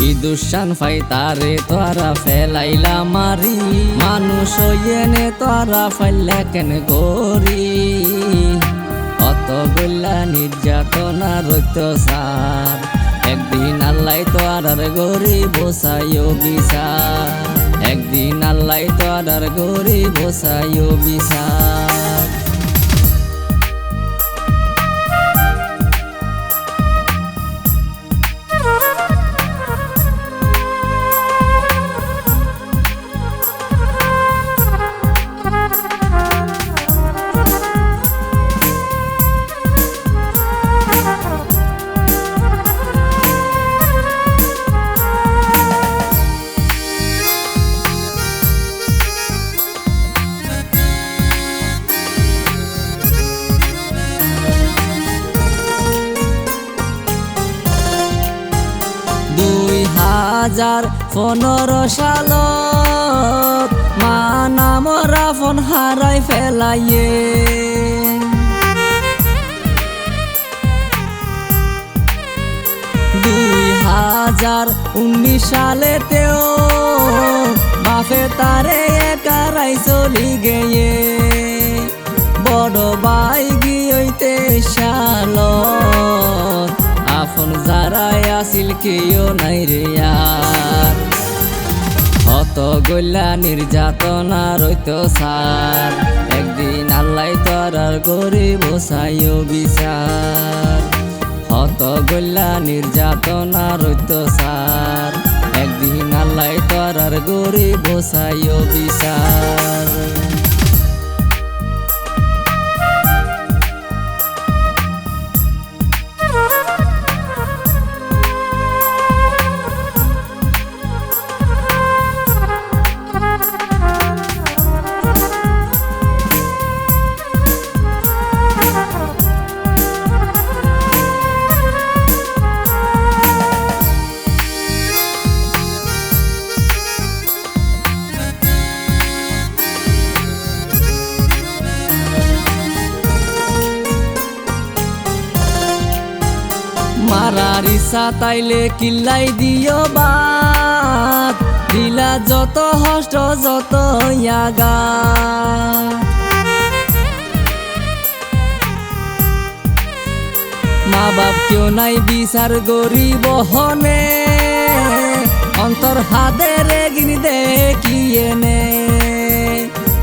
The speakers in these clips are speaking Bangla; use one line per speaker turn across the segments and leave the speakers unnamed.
কি দুঃসান ফাই তারে তোরা ফেলাইলা মারি। মানুষ এনে তোরা ফাইলা কেন গরি অত গল্লা নির্যাতনা রইত সার একদিন আল্লাহ তোরার গরি বসাইও বিচার। একদিন আল্লাহ তোরার গরি বসাইও বিচার। হাজার পনেরো সালত। মা নামরা ফোন হারাই ফেলাইয়ে। দুই হাজার উনিশ সালেতেও বাপে তারে একারাই চলি গেয়ে। যারাই আসিল কেউ নাই রে আর। অত গল্লা নির্যাতনা রইত সার একদিন আল্লাহ তোরার গরি বসাইও বিচার। হত গল্লা নির্যাতনা রইত সার একদিন আল্লাহ তোরার গরি বসাইও বিচার। মারার ইচ্ছা তাইলে কিল্লাই দিও বাত। দিলা যত হষ্ট, যত ইয়াগা। মা বাপ কেউ নাই, বিচার গরিব হনে। অন্তর হাতে রেগিনি দেখিয়ে নে।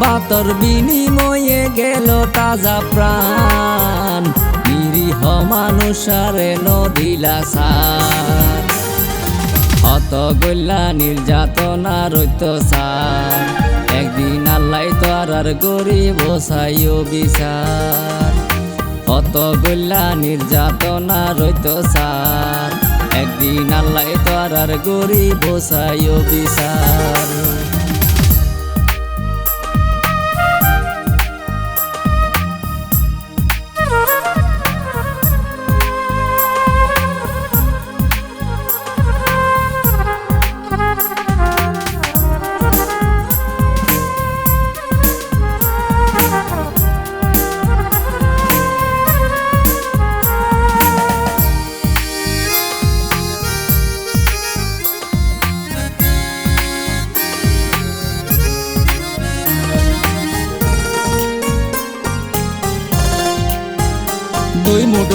বাতর বিনিময়ে গেল তাজা প্রাণ। মানুষারে নদিলা সার অত গল্লা নির্যাতনা রইত সার একদিন আল্লাহ তোরার গরি বসাইও বিচার। অত গল্লা নির্যাতনা রইত সার একদিন আল্লাহ তোরার গরি বসাইও বিচার।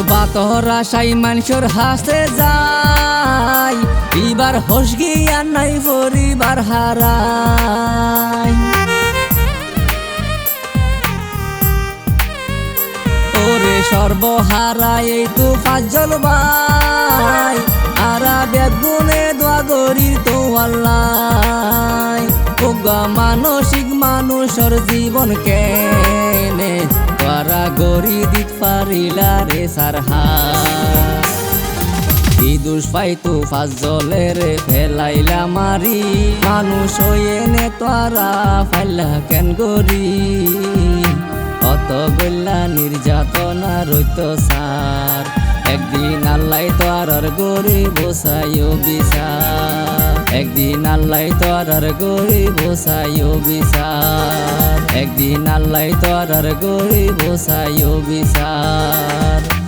বাতর আশাই মানুষের হাসতে যায় এবার হস গিয়া নাই পরিবার হারাই। ওরে সর্বহারাই এই তো ফাজল ভাই। আরা বেগুনে দোয়া গরির তো আল্লাহ। মানসিক মানুষের জীবন কেনে? তোরা গরি দিত পারিলা রে সারহা দুষ পাইতো ফাঁস জলে রে ফেলাইলা মারি। মানুষ হয়ে নে তোরা ফাইলা কেন করি অত গল্লা নির্যাতনা রইত সার। একদিন আল্লাহ তোরার গরি বসাইও বিচার। একদিন আল্লাহ তোরার গরি বসাইও বিচার। একদিন আল্লাহ তোরার গরিব বসাইও বিচার।